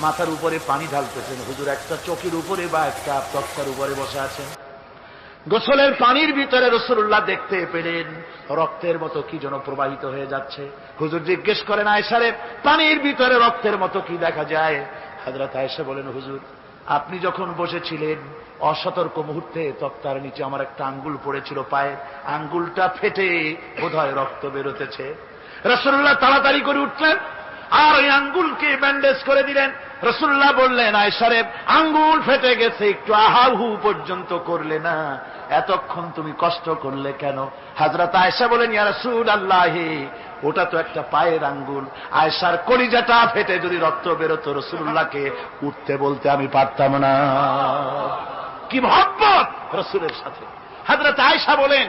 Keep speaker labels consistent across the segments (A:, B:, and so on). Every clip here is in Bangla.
A: মাথার উপরে পানি ঢালতেছেন। হুজুর একটা চোখের উপরে বা একটা তক্তার উপরে বসে আছেন। গোসলের পানির ভিতরে রসুল্লাহ দেখতে পেলেন, রক্তের মতো কি যেন প্রবাহিত হয়ে যাচ্ছে। হুজুর জিজ্ঞেস করেন আয়সারে পানির ভিতরে রক্তের মতো কি দেখা যায়? হাজরত আয়সা বলেন, হুজুর, আপনি যখন বসেছিলেন, অসতর্ক মুহূর্তে তক্তার নিচে আমার একটা আঙ্গুল পড়েছিল পায়ে। আঙ্গুলটা ফেটে বোধহয় রক্ত বেরোতেছে। রসুল্লাহ তাড়াতাড়ি করে উঠলেন আর ওই আঙ্গুলকে ব্যান্ডেজ করে দিলেন। রসুল্লাহ বললেন আয়সারেব আঙ্গুল ফেটে গেছে, একটু আহাহু পর্যন্ত করলে না। এতক্ষণ তুমি কষ্ট করলে কেন? হাজরত আয়সা বলেন ইয়া রসুল আল্লাহ ওটা তো একটা পায়ের আঙ্গুল। আয়সার কলিজাটা ফেটে যদি রক্ত বেরোতো রসুল্লাহকে উঠতে বলতে আমি পারতাম না। কি মহব্বত রসুলের সাথে। হাজরত আয়সা বলেন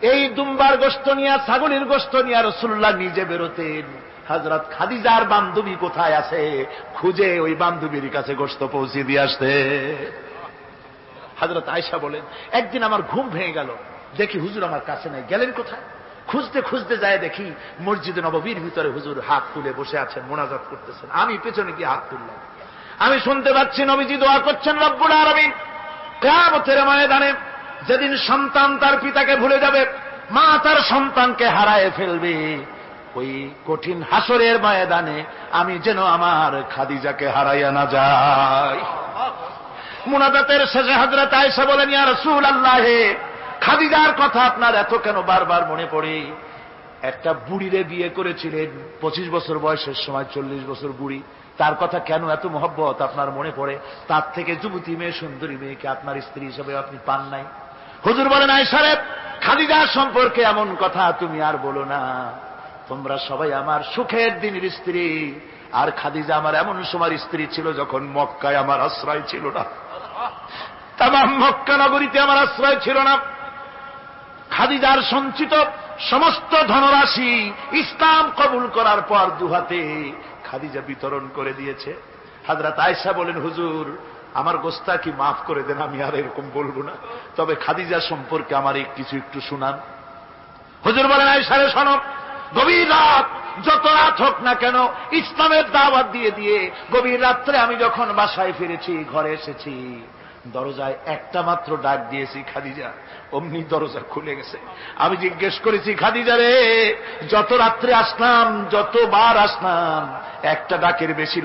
A: এই দুম্বার গোস্ত নিয়ে, ছাগলের গোস্ত নিয়ে রসুল্লাহ নিজে বেরোতেন। হাজরত খাদিজার বান্ধবী কোথায় আছে? খুঁজে ওই বান্ধবীর কাছে গোস্ত পৌঁছে দিয়ে আসতে। হাজরত আয়সা বলেন, একদিন আমার ঘুম ভেঙে গেল। দেখি হুজুর আমার কাছে নাই। গেলেন কোথায়? খুঁজতে খুঁজতে যায় দেখি মসজিদে নববীর ভিতরে হুজুর হাত তুলে বসে আছেন, মোনাজাত করতেছেন। আমি পেছনে গিয়ে হাত তুললাম। আমি শুনতে পাচ্ছি নবীজি দোয়া করছেন রব্বুল আরবিন কেয়ামতের ময়দানে যেদিন সন্তান তার পিতাকে ভুলে যাবে, মা তার সন্তানকে হারায় ফেলবে। ওই কঠিন হাসরের ময়দানে আমি যেন আমার খাদিজাকে হারাইয়া না যাই। মুনাদাতের শেষে হাজরত আয়সা বলেন, ইয়া রসুল আল্লাহে খাদিজার কথা আপনার এত কেন বারবার মনে পড়ে? একটা বুড়িরে বিয়ে করেছিলেন, পঁচিশ বছর বয়সের সময়, চল্লিশ বছর বুড়ি। তার কথা কেন এত মহব্বত আপনার মনে পড়ে? তার থেকে যুবতী মেয়ে, সুন্দরী মেয়েকে আপনার স্ত্রী হিসেবে আপনি পান নাই? হুজুর বলেন, আয় সাহেব খাদিজার সম্পর্কে এমন কথা তুমি আর বলো না। তোমরা সবাই আমার সুখের দিনের স্ত্রী। আর খাদিজা আমার এমন সময় স্ত্রী ছিল যখন মক্কায় আমার আশ্রয় ছিল না। তাম মক্কা নগরীতে আমার আশ্রয় ছিল না। খাদিজার সঞ্চিত সমস্ত ধনরাশি ইসলাম কবুল করার পর দুহাতে খাদিজা বিতরণ করে দিয়েছে। হাজরাত আয়সা বলেন, হুজুর আমার গোস্তা কি মাফ করে দেন, আমি আর এরকম বলব না। তবে খাদিজা সম্পর্কে আমার এই কিছু একটু শুনান। হুজুর বলেন আয়সারে শোনো, গভীর রাত, যত রাত হোক না কেন, ইসলামের দাওয়াত দিয়ে দিয়ে গভীর রাত্রে আমি যখন বাসায় ফিরেছি, ঘরে এসেছি, দরজায় একটা মাত্র ডাক দিয়েছি, খাদিজা, অমনি দরজা খুলে গেছে। আমি জিজ্ঞেস করেছি, খাদিজা রে, যত রাত্রে আসলাম, যতবার আসলাম, একটা ডাকের বেশি